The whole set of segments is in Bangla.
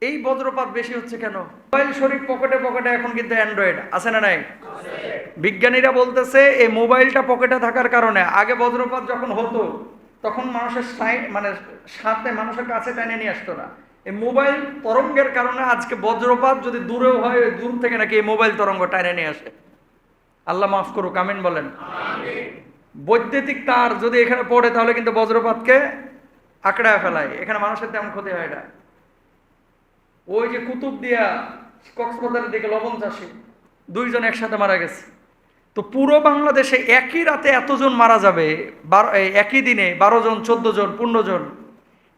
এই বজ্রপাত বেশি হচ্ছে কেন? মোবাইল শরীফ পকেটে পকেটে এখন কিন্তু অ্যান্ড্রয়েড আছে না নাই? বিজ্ঞানীরা বলতেছে, এই মোবাইলটা পকেটে থাকার কারণে। আগে বজ্রপাত যখন হতো, তখন মানুষের সাই- মানে সাথে মানুষের কাছে টেনে নিয়ে আসতো না। এই মোবাইল তরঙ্গের কারণে আজকে বজ্রপাত যদি দূরেও হয় দূর থেকে নাকি এই মোবাইল তরঙ্গ টেনে নিয়ে আসে। আল্লাহ মাফ করুক, আমিন বলেন। বৈদ্যুতিক তার যদি এখানে পড়ে, তাহলে কিন্তু বজ্রপাতকে আঁকড়ায় ফেলায়। এখানে মানুষের তেমন ক্ষতি হয় না। ওই যে কুতুব দিয়া কক্সবাজারের দিকে লবণ চাষে, দুইজন একসাথে মারা গেছে। তো পুরো বাংলাদেশে একই রাতে এতজন মারা যাবে, বারো একই দিনে বারো জন, চোদ্দ জন, পনেরো জন,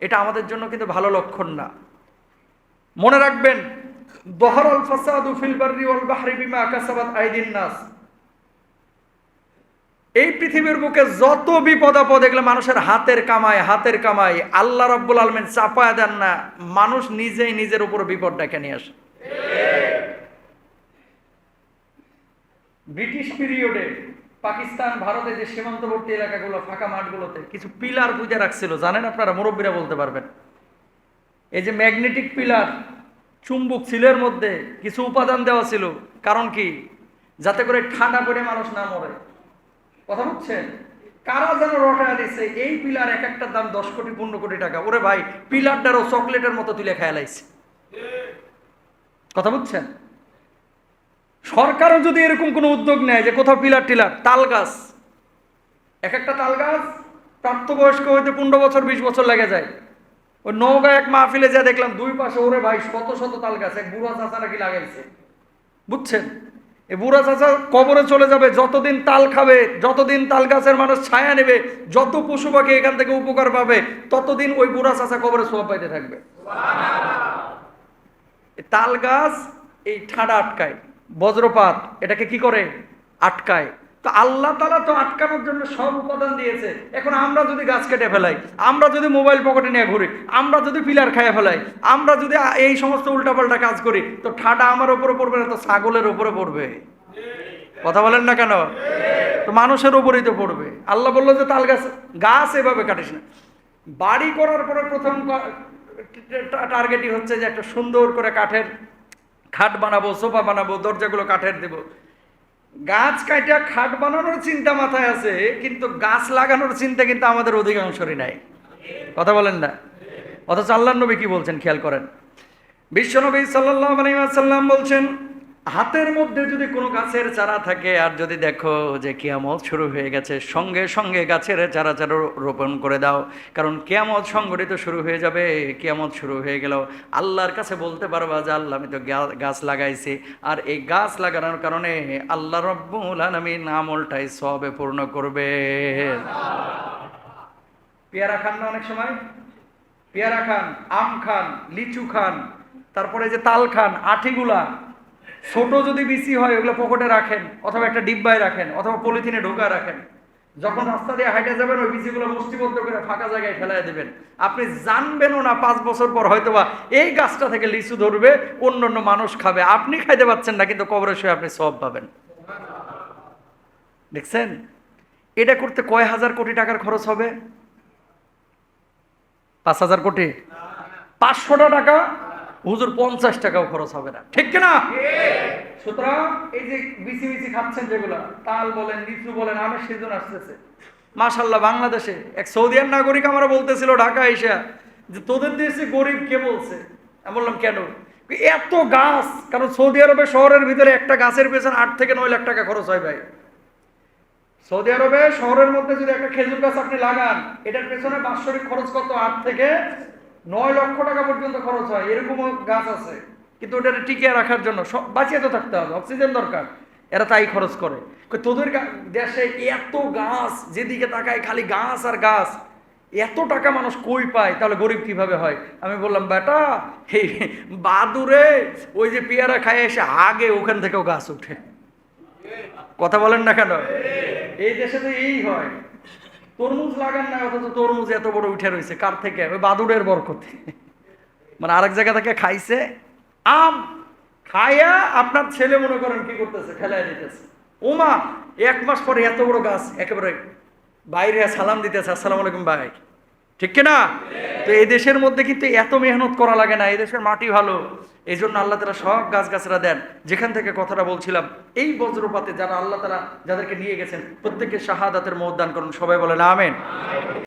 এটা আমাদের জন্য কিন্তু ভালো লক্ষণ না। মনে রাখবেন, দহরাল ফাসাদু ফিল বাররি ওয়াল বাহরি বিমা কাসাবাত আইদিন নাস। এই পৃথিবীর বুকে যত বিপদ আপদ এগুলো মানুষের হাতের কামাই হাতের কামাই, আল্লাহ রব্বুল আলমেন চাপায় দেন না, মানুষ নিজেই নিজের উপর বিপদ ডেকে নিয়ে আসে। ব্রিটিশ পিরিয়ডে পাকিস্তান, ভারতে যে সীমান্তবর্তী এলাকাগুলো, ফাঁকা মাঠগুলোতে কিছু পিলার বুঝে রাখছিল। জানেন আপনারা? মুরব্বীরা বলতে পারবেন। এই যে ম্যাগনেটিক পিলার, চুম্বক সিলের মধ্যে কিছু উপাদান দেওয়া ছিল। কারণ কি? যাতে করে ঠান্ডা পড়ে মানুষ না মরে। কথা বুঝছেন কারা যেন রটায় দিচ্ছে এই পিলার এক একটার দাম দশ কোটি, পনেরো কোটি টাকা। ওরে ভাই, পিলারটারও চকলেটের মতো তুলে খেয়াল আইছে কথা বুঝছেন সরকারও যদি এরকম কোনো উদ্যোগ নেয় যে কোথাও পিলার টিলার, তাল গাছ। এক একটা তাল গাছ, প্রাপ্তবয়স্ক হইতে পনেরো বছর, বিশ বছর লেগে যায়। ওই নৌকা এক মাহফিলে যা দেখলাম, দুই পাশে ওরে ভাই, শত শত তাল গাছ, এক বুড়া চাচা নাকি লাগাইছে। বুঝছেন? এ বুড়া চাচা কবরে চলে যাবে, যতদিন তাল খাবে, যতদিন তাল গাছের মানুষ ছায়া নেবে, যত পশু পাখি এখান থেকে উপকার পাবে, ততদিন ওই বুড়া চাচা কবরে সোয়া পাইতে থাকবে। তাল গাছ এই ঠাডা আটকায়, বজ্রপাত, এটাকে কি করে? আটকায়। তো আল্লাহ তালা তো আটকানোর জন্য সব উপাদান দিয়েছে। এখন আমরা যদি গাছ কেটে ফেলাই, আমরা যদি মোবাইল পকেটে নিয়ে ঘুরি, আমরা যদি পিলার খাইয়ে ফেলাই, আমরা যদি এই সমস্ত উল্টাপাল্টা কাজ করি, তো ঠাডা আমার ওপরে পড়বে না, তো ছাগলের ওপরে পড়বে। কথা বলেন না কেন? তো মানুষের ওপরেই তো পড়বে। আল্লাহ বলল যে, তাল গাছ গাছ এভাবে কাটিস না। বাড়ি করার পরে প্রথম টার্গেটই হচ্ছে যে, একটা সুন্দর করে কাঠের খাট বানাবো, সোফা বানাবো, দরজাগুলো কাঠের দেব। গাছ কাটা, খাট বানানোর চিন্তা মাথায় আছে, কিন্তু গাছ লাগানোর চিন্তা কিন্তু আমাদের অধিকাংশরই নাই। কথা বলেন না। অথচ আল্লাহ নবী কি বলছেন? খেয়াল করেন। বিশ্বনবী সাল্লাহ সাল্লাম বলছেন হাতের মধ্যে যদি কোনো গাছের চারা থাকে, আর যদি দেখো যে কেয়ামত শুরু হয়ে গেছে, সঙ্গে সঙ্গে গাছের চারা চারা রোপণ করে দাও। কারণ কেয়ামত সংগঠিত শুরু হয়ে যাবে, কেয়ামত শুরু হয়ে গেল। আল্লাহর কাছে বলতে পারবা যে, আল্লাহ, আমি তো গাছ লাগাইছি। আর এই গাছ লাগানোর কারণে আল্লাহ রব্বুল আলমিন আমলটাই সবে পূর্ণ করবে। পেয়ারা খান না অনেক সময়? পেয়ারা খান, আম খান, লিচু খান, তারপরে যে তাল খান, আঠিগুলা। ছোট যদি বিসি হয়, ওগুলো পকেটে রাখেন, অথবা একটা ডিব্বায় রাখেন, অথবা পলিথিনে ঢোকা রাখেন। যখন রাস্তা দিয়ে হাইটে যাবেন, ওই বিসিগুলো মুষ্টিবদ্ধ করে ফাঁকা জায়গায় ফেলাই দেবেন। আপনি জানবেনও না, পাঁচ বছর পর হয়তোবা এই গাছটা থেকে লিচু ধরবে অন্য অন্য মানুষ খাবে। আপনি খাইতে পারছেন না, কিন্তু কবরে শুয়ে আপনি সব পাবেন। দেখছেন? এটা করতে কয় হাজার কোটি টাকার খরচ হবে? পাঁচ হাজার কোটি? পাঁচশোটা টাকা? হুজুর পঞ্চাশ টাকাও খরচ হবে না। ঠিক কিনা? সুতরাং এই যে বিসি বিসি খাচ্ছেন যেগুলো তাল বলেন লিচু বলেন আমের সিজন আসতেছে মাশাল্লাহ বাংলাদেশে এক সৌদিয়ান নাগরিক আমরা বলতেছিল ঢাকা এসে যে তোদের দেশে গরিব কে বলছে? আমি বললাম কেন? এত গাছ কারণ সৌদি আরবে শহরের ভিতরে একটা গাছের পেছনে আট থেকে নয় লাখ টাকা খরচ হয় ভাই। সৌদি আরবে শহরের মধ্যে যদি একটা খেজুর গাছ আপনি লাগান এটার পেছনে বাৎসরিক খরচ কত? আট থেকে নয় লক্ষ টাকা পর্যন্ত খরচ হয়, এরকমও গাছ আছে। কিন্তু ওটা টিকিয়ে রাখার জন্য সব বাঁচিয়ে তো থাকতে হবে, অক্সিজেন দরকার। এরা তাই খরচ করে। তোদের দেশে এত গাছ, যেদিকে তাকায় খালি গাছ আর গাছ। এত টাকা মানুষ কই পায়? তাহলে গরিব কীভাবে হয়? আমি বললাম, বেটা বাদুরে ওই যে পেয়ারা খায় এসে আগে ওখান থেকেও গাছ উঠে কথা বলেন না কেন? এই দেশে তো এই হয়। তরমুজ লাগান না, অথচ তরমুজ এত বড় উঠে রয়েছে, কার থেকে? ওই বাদুড়ের বরকতে। মানে আরেক জায়গা থেকে খাইছে, আম খাইয়া আপনার ছেলে মনে করেন কি করতেছে ফেলায় দিতেছে। ওমা এক মাস পরে এত বড় গাছ, একেবারে বাইরে সালাম দিতেছে, আসসালামু আলাইকুম ভাই। ঠিক না? তো এই দেশের মধ্যে কিন্তু এত মেহনত করা লাগে না, এই দেশের মাটি ভালো। এই জন্য আল্লাহ তারা সব গাছ গাছরা দেন। যেখান থেকে কথাটা বলছিলাম, এই বজ্রপাতে যারা আল্লাহ তারা যাদেরকে নিয়ে গেছেন প্রত্যেকের শাহাদাতের মত দান করুন, সবাই বলেন, আমেন।